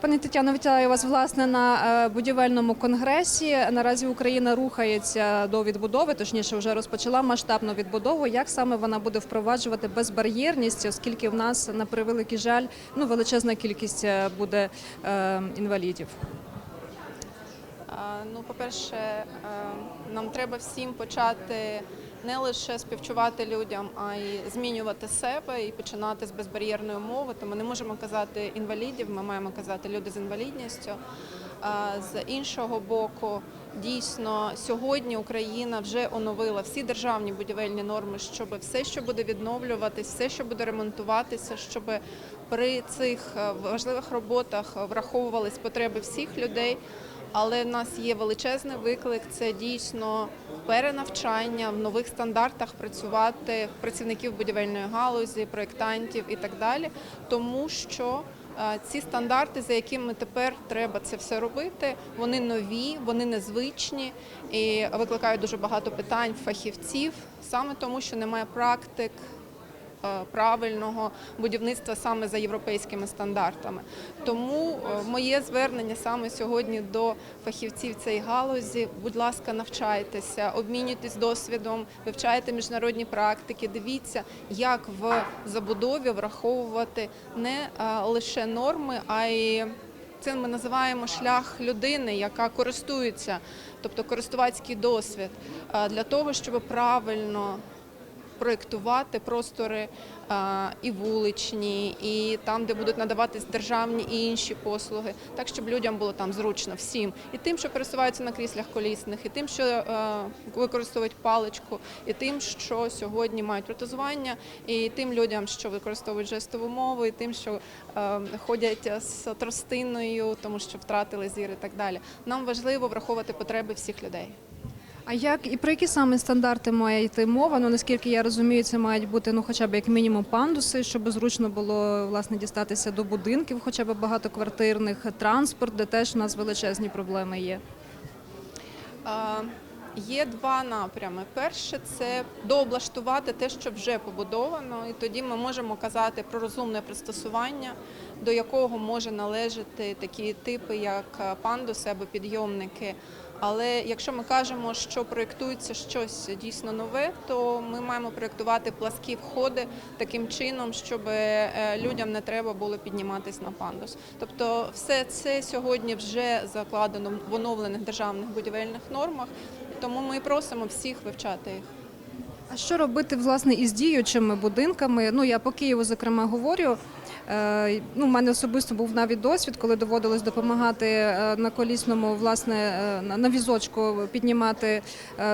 Пані Тетяно, вітаю вас власне на е, будівельному конгресі. Наразі Україна рухається до відбудови, точніше, вже розпочала масштабну відбудову. Як саме вона буде впроваджувати безбар'єрність, оскільки в нас на превеликий жаль ну величезна кількість е, буде е, інвалідів? Ну, по-перше, е, нам треба всім почати не лише співчувати людям, а й змінювати себе і починати з безбар'єрної мови. Тому не можемо казати інвалідів, ми маємо казати люди з інвалідністю. З іншого боку, дійсно сьогодні Україна вже оновила всі державні будівельні норми, щоб все, що буде відновлюватись, все, що буде ремонтуватися, щоб при цих е, важливих роботах враховувались потреби всіх людей. Але в нас є величезний виклик. Це дійсно перенавчання в нових стандартах працювати працівників будівельної галузі, проєктантів і так далі, тому що ці стандарти, за якими тепер треба це все робити, вони нові, вони незвичні і викликають дуже багато питань фахівців, саме тому, що немає практик правильного будівництва саме за європейськими стандартами. Тому е, моє звернення саме сьогодні до фахівців цієї галузі. Будь ласка, навчайтеся, обмінюйтесь досвідом, вивчайте міжнародні практики. Дивіться, як в забудові враховувати не е, лише норми, а й це ми називаємо шлях людини, яка користується, тобто користувацький досвід, е, для того, щоб правильно проєктувати простори е, і вуличні, і там, де будуть надаватись державні і інші послуги, так щоб людям було там зручно всім, і тим, що пересуваються на кріслях колісних, і тим, що е, використовують паличку, і тим, що сьогодні мають протезування, і тим людям, що використовують жестову мову, і тим, що е, ходять з тростиною, тому що втратили зір і так далі. Нам важливо враховувати потреби всіх людей. А як і про які саме стандарти має йти мова? Ну наскільки я розумію, це мають бути ну, хоча б як мінімум пандуси, щоб зручно було власне дістатися до будинків, хоча б багатоквартирних, транспорт, де теж у нас величезні проблеми є. А, Є два напрями. Перше це дооблаштувати те, що вже побудовано, і тоді ми можемо казати про розумне пристосування, до якого може належати такі типи, як е, пандуси або підйомники. Але якщо ми кажемо, що проєктується щось дійсно нове, то ми маємо проєктувати пласкі входи таким чином, щоб е, людям не треба було підніматись на пандус. Тобто, все це сьогодні вже закладено в оновлених державних будівельних нормах. Тому ми просимо всіх вивчати їх. А що робити власне із діючими будинками? Ну я по Києву зокрема говорю. Е, ну, в мене особисто був навіть досвід, коли доводилось допомагати е, на колісному, власне, е, на- візочку піднімати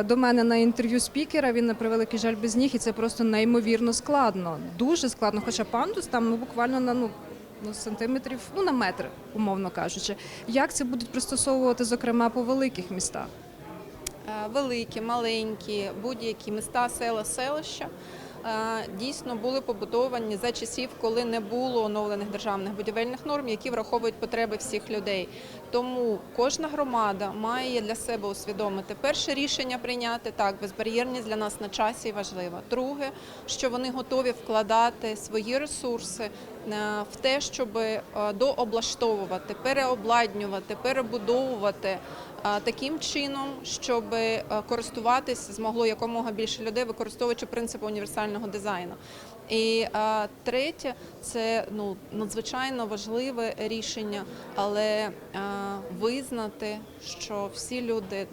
до мене на інтерв'ю спікера. Він на превеликий жаль без ніг, і це просто неймовірно складно. Дуже складно. Хоча пандус там ну буквально на ну. Ну, сантиметрів, ну на метр, умовно кажучи. Як це будуть пристосовувати, зокрема, по великих містах? Е, великі, маленькі, будь-які міста, села, селища е, дійсно були побудовані за часів, коли не було оновлених державних будівельних норм, які враховують потреби всіх людей. Тому кожна громада має для себе усвідомити перше рішення прийняти так, безбар'єрність для нас на часі важлива. Друге, що вони готові вкладати свої ресурси в те, щоб е, дооблаштовувати, переобладнювати, перебудовувати таким чином, щоб е, користуватись змогло якомога більше людей, використовуючи принципи універсального дизайну. І третє це ну надзвичайно важливе рішення, але визнати, що всі люди,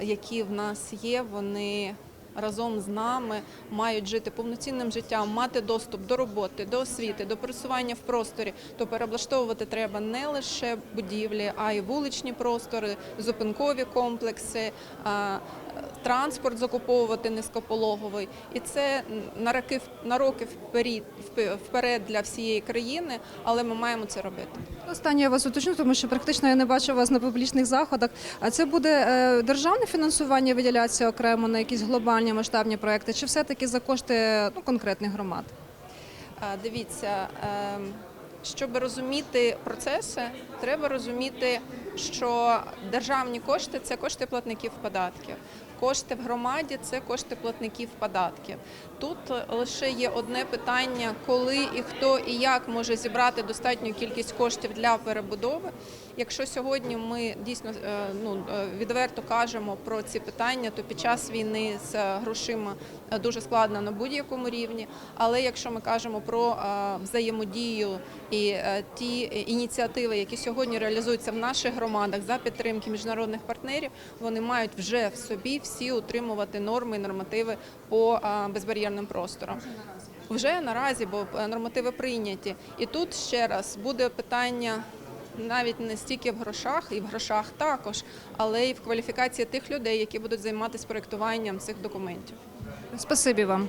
які в нас є, вони разом з нами мають жити повноцінним життям, мати доступ до роботи, до освіти, до пересування в просторі. То переоблаштовувати треба не лише будівлі, а й вуличні простори, зупинкові комплекси. Транспорт закуповувати низькопологовий, і це на роки на роки вперед, вперед для всієї країни, але ми маємо це робити. Останнє я вас уточню, тому що практично я не бачу вас на публічних заходах. А це буде е, державне фінансування виділятися окремо на якісь глобальні масштабні проекти, чи все-таки за кошти ну, конкретних громад? Дивіться, ем, щоб розуміти процеси, треба розуміти, що державні кошти це кошти платників податків. Кошти в громаді це кошти платників податків. Тут лише є одне питання, коли і хто і як може зібрати достатню кількість коштів для перебудови. Якщо сьогодні ми дійсно е, ну, е, відверто кажемо про ці питання, то під час війни з грошима е, дуже складно на будь-якому рівні. Але якщо ми кажемо про взаємодію і ті ініціативи, які сьогодні реалізуються в наших громадах за підтримки міжнародних партнерів, вони мають вже в собі всі утримувати норми і нормативи по безбар'єрним просторам. Вже наразі, бо е, нормативи прийняті. І тут ще раз буде питання навіть не стільки в грошах, і в грошах також, але й в кваліфікації тих людей, які будуть займатися проєктуванням цих документів. Спасибі вам.